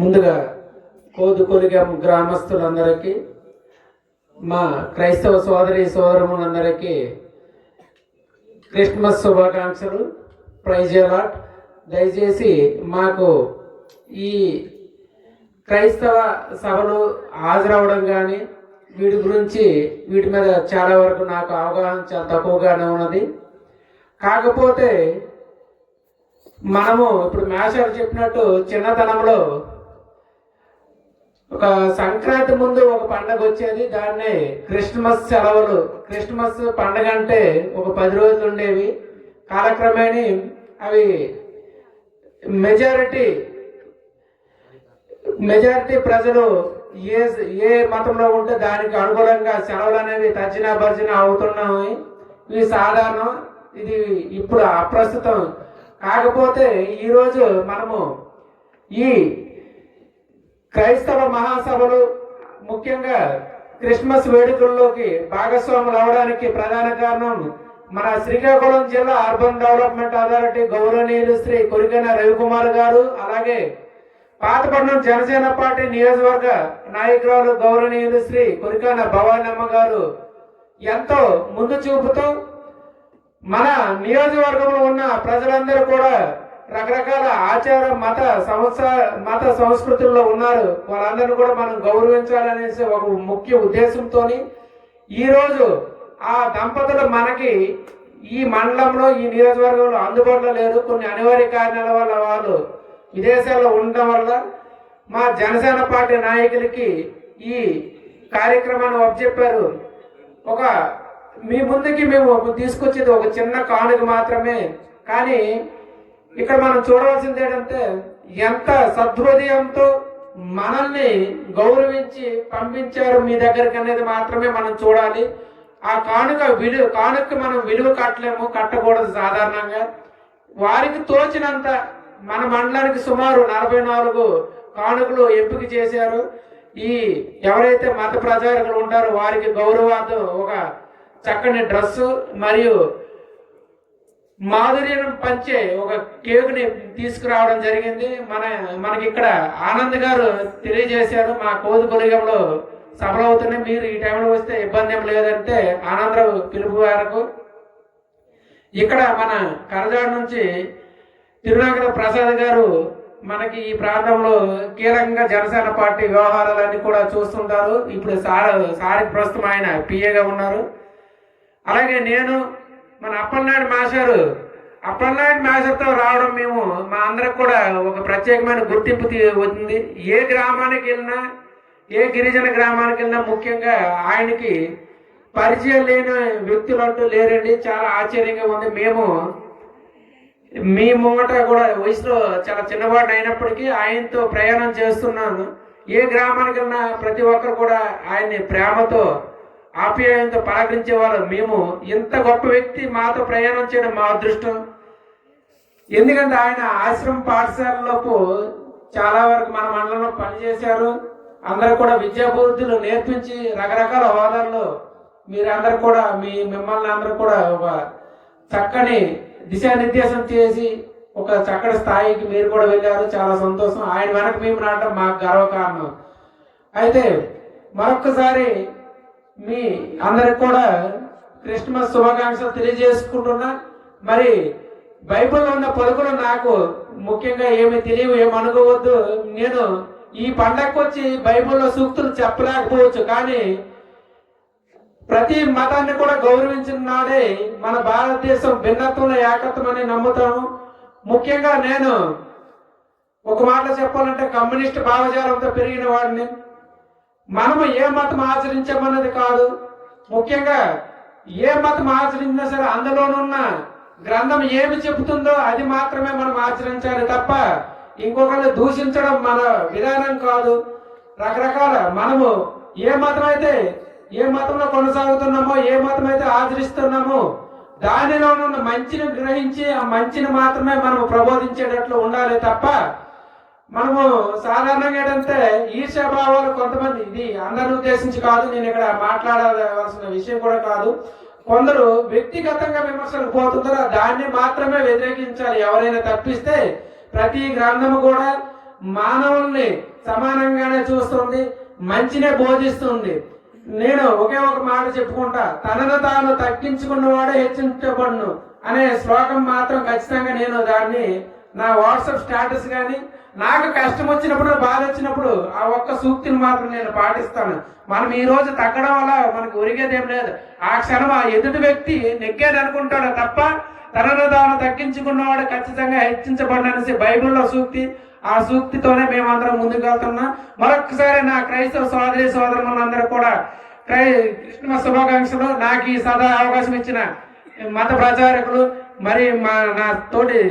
ముందుగా కోదుకొలిగం గ్రామస్తులందరికీ మా క్రైస్తవ సోదరి సోదరములందరికీ క్రిస్మస్ శుభాకాంక్షలు. ప్రైజ్ అలాట్ దయచేసి మాకు ఈ క్రైస్తవ సభలు హాజరవడం కానీ వీటి గురించి వీటి మీద చాలా వరకు నాకు అవగాహన చాలా తక్కువగానే ఉన్నది. కాకపోతే మనము ఇప్పుడు మేషాలు చెప్పినట్టు చిన్నతనంలో ఒక సంక్రాంతి ముందు ఒక పండగ వచ్చేది దాన్నే క్రిస్మస్ సెలవులు. క్రిస్మస్ పండగ అంటే ఒక పది రోజులు ఉండేవి. కాలక్రమేణి అవి మెజారిటీ మెజారిటీ ప్రజలు ఏ ఏ మతంలో ఉంటే దానికి అనుగుణంగా సెలవులు అనేవి తర్జన భర్జన అవుతున్నాయి. ఇవి సాధారణం. ఇది ఇప్పుడు అప్రస్తుతం. కాకపోతే ఈరోజు మనము ఈ క్రైస్తవ మహాసభలు ముఖ్యంగా క్రిస్మస్ వేడుకల్లోకి భాగస్వాములు అవడానికి ప్రధాన కారణం మన శ్రీకాకుళం జిల్లా అర్బన్ డెవలప్మెంట్ అథారిటీ గౌరవనీయులు శ్రీ కొరికన రవికుమార్ గారు అలాగే పాతపట్నం జనసేన పార్టీ నియోజకవర్గ నాయకురాలు గౌరవనీయులు శ్రీ కొరికాన భవానమ్మ గారు ఎంతో ముందు చూపుతూ మన నియోజకవర్గంలో ఉన్న ప్రజలందరూ కూడా రకరకాల ఆచార మత సంవత్సర మత సంస్కృతుల్లో ఉన్నారు. వాళ్ళందరినీ కూడా మనం గౌరవించాలనేసి ఒక ముఖ్య ఉద్దేశంతో ఈరోజు ఆ దంపతులు మనకి ఈ మండలంలో ఈ నియోజకవర్గంలో అందుబాటులో లేరు. కొన్ని అనివార్య కారణాల వల్ల వాళ్ళు విదేశాల్లో ఉండడం వల్ల మా జనసేన పార్టీ నాయకులకి ఈ కార్యక్రమాన్ని ఒప్పచెప్పారు ఒక మీ ముందుకి మేము తీసుకొచ్చేది ఒక చిన్న కానుక మాత్రమే. కానీ ఇక్కడ మనం చూడవలసింది ఏంటంటే ఎంత సద్హృదయంతో మనల్ని గౌరవించి పంపించారు మీ దగ్గరికి అనేది మాత్రమే మనం చూడాలి. ఆ కానుక విలువ కానుక మనం విలువ కట్టలేము కట్టకూడదు సాధారణంగా. వారికి తోచినంత మన మండలానికి సుమారు నలభై నాలుగు కానుకలు ఎంపిక చేశారు. ఈ ఎవరైతే మత ప్రచారకులు ఉంటారో వారికి గౌరవార్థం ఒక చక్కని డ్రెస్సు మరియు మాధుర్యం పంచే ఒక కేకుని తీసుకురావడం జరిగింది. మన మనకి ఇక్కడ ఆనంద్ గారు తెలియజేశారు మా కోదు కొలిగంలో సఫలం అవుతున్నాయి మీరు ఈ టైంలో వస్తే ఇబ్బంది ఏం లేదంటే ఆనందరావు పిలుపు వరకు ఇక్కడ మన కరజాడ నుంచి తిరునాగర ప్రసాద్ గారు మనకి ఈ ప్రాంతంలో కీలకంగా జనసేన పార్టీ వ్యవహారాలన్నీ కూడా చూస్తుంటారు. ఇప్పుడు సార్ సారి ప్రస్తుతం ఆయన పిఏగా ఉన్నారు. అలాగే నేను మన అప్పలనాయుడు మాస్టారు అప్పలనాయుడు మాస్టర్తో రావడం మేము మా అందరికి కూడా ఒక ప్రత్యేకమైన గుర్తింపు వచ్చింది. ఏ గ్రామానికి వెళ్ళినా ఏ గిరిజన గ్రామానికి వెళ్ళినా ముఖ్యంగా ఆయనకి పరిచయం లేని వ్యక్తులు అంటూ లేరండి. చాలా ఆశ్చర్యంగా ఉంది. మేము మీ ముంగట కూడా వయసులో చాలా చిన్నవాడు అయినప్పటికీ ఆయనతో ప్రయాణం చేస్తున్నాను. ఏ గ్రామానికి వెళ్ళినా ప్రతి ఒక్కరు కూడా ఆయన్ని ప్రేమతో ఆప్యాయంతో పలకరించేవారు మేము. ఇంత గొప్ప వ్యక్తి మాతో ప్రయాణం చేయడం మా అదృష్టం. ఎందుకంటే ఆయన ఆశ్రమ పాఠశాలలోపు చాలా వరకు మన మండలంలో పనిచేశారు. అందరూ కూడా విద్యాబుద్ధులు నేర్పించి రకరకాల హోదాల్లో మీరందరూ కూడా మీ మిమ్మల్ని అందరూ కూడా ఒక చక్కని దిశానిర్దేశం చేసి ఒక చక్కటి స్థాయికి మీరు కూడా వెళ్ళారు. చాలా సంతోషం. ఆయన వెనక మేము రావడం మాకు గర్వకారణం. అయితే మరొక్కసారి మీ అందరికి కూడా క్రిస్మస్ శుభాకాంక్షలు తెలియజేసుకుంటున్నా. మరి బైబిల్లో ఉన్న పలుకులు నాకు ముఖ్యంగా ఏమి తెలియవు ఏమి అనుకోవద్దు. నేను ఈ పండగకు వచ్చి బైబిల్లో సూక్తులు చెప్పలేకపోవచ్చు కానీ ప్రతి మతాన్ని కూడా గౌరవించిన నాడే మన భారతదేశం భిన్నత్వంలో ఏకత్వం అని నమ్ముతాము. ముఖ్యంగా నేను ఒక మాట చెప్పాలంటే కమ్యూనిస్ట్ భావజాలంతో పెరిగిన వాడిని. మనము ఏ మతం ఆచరించమన్నది కాదు. ముఖ్యంగా ఏ మతం ఆచరించినా సరే అందులోనున్న గ్రంథం ఏమి చెబుతుందో అది మాత్రమే మనం ఆచరించాలి తప్ప ఇంకొకరిని దూషించడం మన విధానం కాదు. రకరకాల మనము ఏ మతం అయితే ఏ మతంలో కొనసాగుతున్నామో ఏ మతం అయితే ఆచరిస్తున్నామో దానిలో ఉన్న మంచిని గ్రహించి ఆ మంచిని మాత్రమే మనం ప్రబోధించేటట్లు ఉండాలి తప్ప మనము సాధారణంగా ఏంటంటే ఈర్ష్యాభావాలు కొంతమంది ఇది అందరిని ఉద్దేశించి కాదు నేను ఇక్కడ మాట్లాడవలసిన విషయం కూడా కాదు. కొందరు వ్యక్తిగతంగా విమర్శలు పోతుంటారు దాన్ని మాత్రమే వ్యతిరేకించాలి. ఎవరైనా తప్పిస్తే ప్రతి గ్రంథము కూడా మానవుల్ని సమానంగానే చూస్తుంది మంచినే బోధిస్తుంది. నేను ఒకే ఒక మాట చెప్పుకుంటా తనను తాను తగ్గించుకున్నవాడే హెచ్చించబడును అనే శ్లోకం మాత్రం ఖచ్చితంగా నేను దాన్ని నా వాట్సాప్ స్టేటస్ కానీ నాకు కష్టం వచ్చినప్పుడు బాధ వచ్చినప్పుడు ఆ ఒక్క సూక్తిని మాత్రం నేను పాటిస్తాను. మనం ఈ రోజు తగ్గడం వల్ల మనకు ఒరిగేదేం లేదు. ఆ క్షణం ఆ ఎదుటి వ్యక్తి నెగ్గాడు అనుకుంటాడు తప్ప తనను తాను తగ్గించుకున్నవాడు ఖచ్చితంగా హెచ్చించబడిననేసి బైబిల్లో సూక్తి ఆ సూక్తితోనే మేమందరం ముందుకు వెళ్తున్నాం. మరొకసారి నా క్రైస్తవ సోదరి సోదరులందరూ కూడా క్రై కృష్ణ శుభాకాంక్షలు. నాకు ఈ సదా అవకాశం ఇచ్చిన మత ప్రచారకులు మరి మా నా తోటి